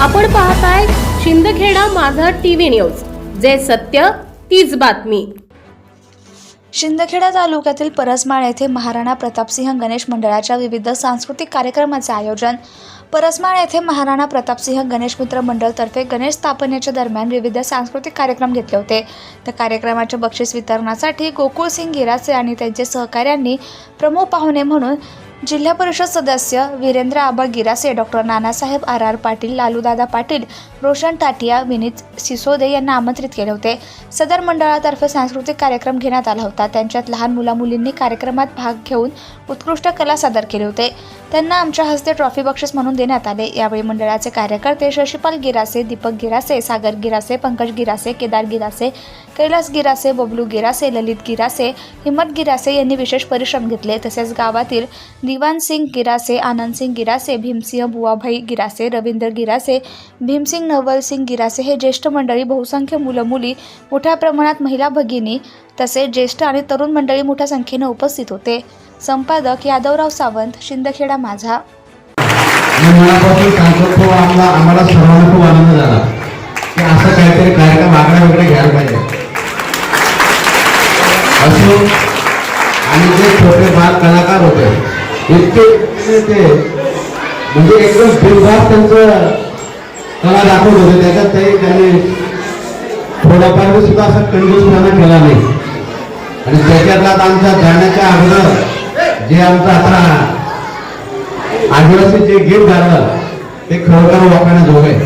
आपण पाहताय शिंदखेडा माझा टीव्ही न्यूज. जे सत्य तीच बातमी. शिंदखेडा तालुक्यातील परसमाळ येथे महाराणा प्रतापसिंह गणेश मंडळाच्या विविध सांस्कृतिक कार्यक्रमाचे आयोजन. परसमाळ येथे महाराणा प्रतापसिंह गणेश मित्र मंडळतर्फे गणेश स्थापनेच्या दरम्यान विविध सांस्कृतिक कार्यक्रम घेतले होते. त्या कार्यक्रमाच्या बक्षीस वितरणासाठी गोकुळसिंग गिरासे आणि त्यांचे सहकाऱ्यांनी प्रमुख पाहुणे म्हणून जिल्हा परिषद सदस्य Virendra Aba Girase doctor Nanasaheb R R Patil Laludada Patil Roshan Tatia Vineet Sisode यांना आमंत्रित केले होते. सदर मंडळातर्फे सांस्कृतिक कार्यक्रम घेण्यात आला होता. त्यांच्यात लहान मुलामुलींनी कार्यक्रमात भाग घेऊन उत्कृष्ट कला सादर केले होते. त्यांना आमच्या हस्ते ट्रॉफी बक्षीस म्हणून देण्यात आले. यावेळी मंडळाचे कार्यकर्ते शशिपाल गिरासे दीपक गिरासे सागर गिरासे पंकज गिरासे केदार गिरासे कैलास गिरासे बबलू गिरासे ललित गिरासे हिम्मत गिरासे यांनी विशेष परिश्रम घेतले. तसेच गावातील दिवान सिंग गिरासे आनंद सिंग गिरासे भीमसिंह बुवाभाई गिरासे रवींद्र गिरासे भीमसिंग नवल सिंग गिरासे हे ज्येष्ठ मंडळी बहुसंख्य मुलं मुली मोठ्या प्रमाणात महिला भगिनी तसेच ज्येष्ठ आणि तरुण मंडळी मोठ्या संख्येने उपस्थित होते. संपादक यादवराव सावंत शिंदखेडा माझा. आम्हाला सर्वांना खूप आनंद झाला. की असं काहीतरी कार्यक्रम आगळा वगैरे घ्यायला पाहिजे. असो आणि जे छोटे बाल कलाकार होते इतके ते म्हणजे एकदम बिनधास्त त्यांचं कला दाखवत होते. त्याच्यात ते त्यांनी थोडाफार सुद्धा असा कंजूसपणा केला नाही. आणि त्याच्यातला आमच्या जाण्याच्या अगोदर जे आमचा आता आदिवासी जे गीत गाणं ते खरोखर वापरण्याजोग आहे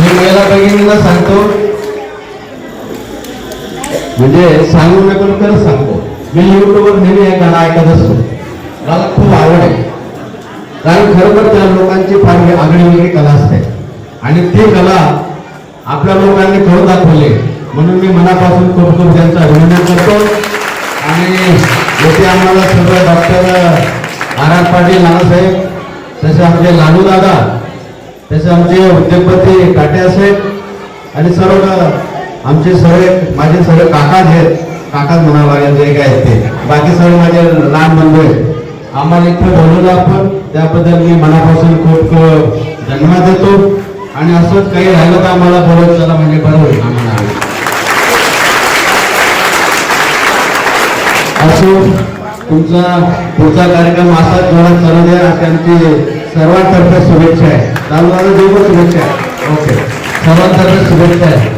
मी महिला भगिनींना सांगतो म्हणजे सांगू नको खरंच सांगतो. मी युट्यूबवर नेहमी हे गाणं ऐकत असतो. मला खूप आवड आहे. कारण खरोखर त्या लोकांची फार आगळी वेगळी कला असते. आणि ती कला आपल्या लोकांनी खरं दाखवली. म्हणून मी मनापासून खूप खूप त्यांचं अभिनंदन करतो. आणि येथे आम्हाला सगळं doctor R R Patil Nanasaheb तसे आमचे लालू दादा तसे आमचे उद्योगपती काटे साहेब आणि सर्व आमचे सगळे माझे सगळे काका जे आहेत काकाच म्हणावं लागेल जे काय आहेत ते. बाकी सगळे माझे लहान बंधू आहेत. आम्हाला इथे बोलवलं आपण त्याबद्दल मी मनापासून खूप धन्यवाद देतो. आणि असंच काही राहिलं तर आम्हाला बोलत चला म्हणजे बरं होईल आम्हाला. असो तुमचा पुढचा कार्यक्रम असाच जोरात चालू द्या. त्यांची सर्वांतर्फे शुभेच्छा आहे. चालू चालू देऊ शुभेच्छा आहे. ओके. सर्वांतर्फे शुभेच्छा आहे.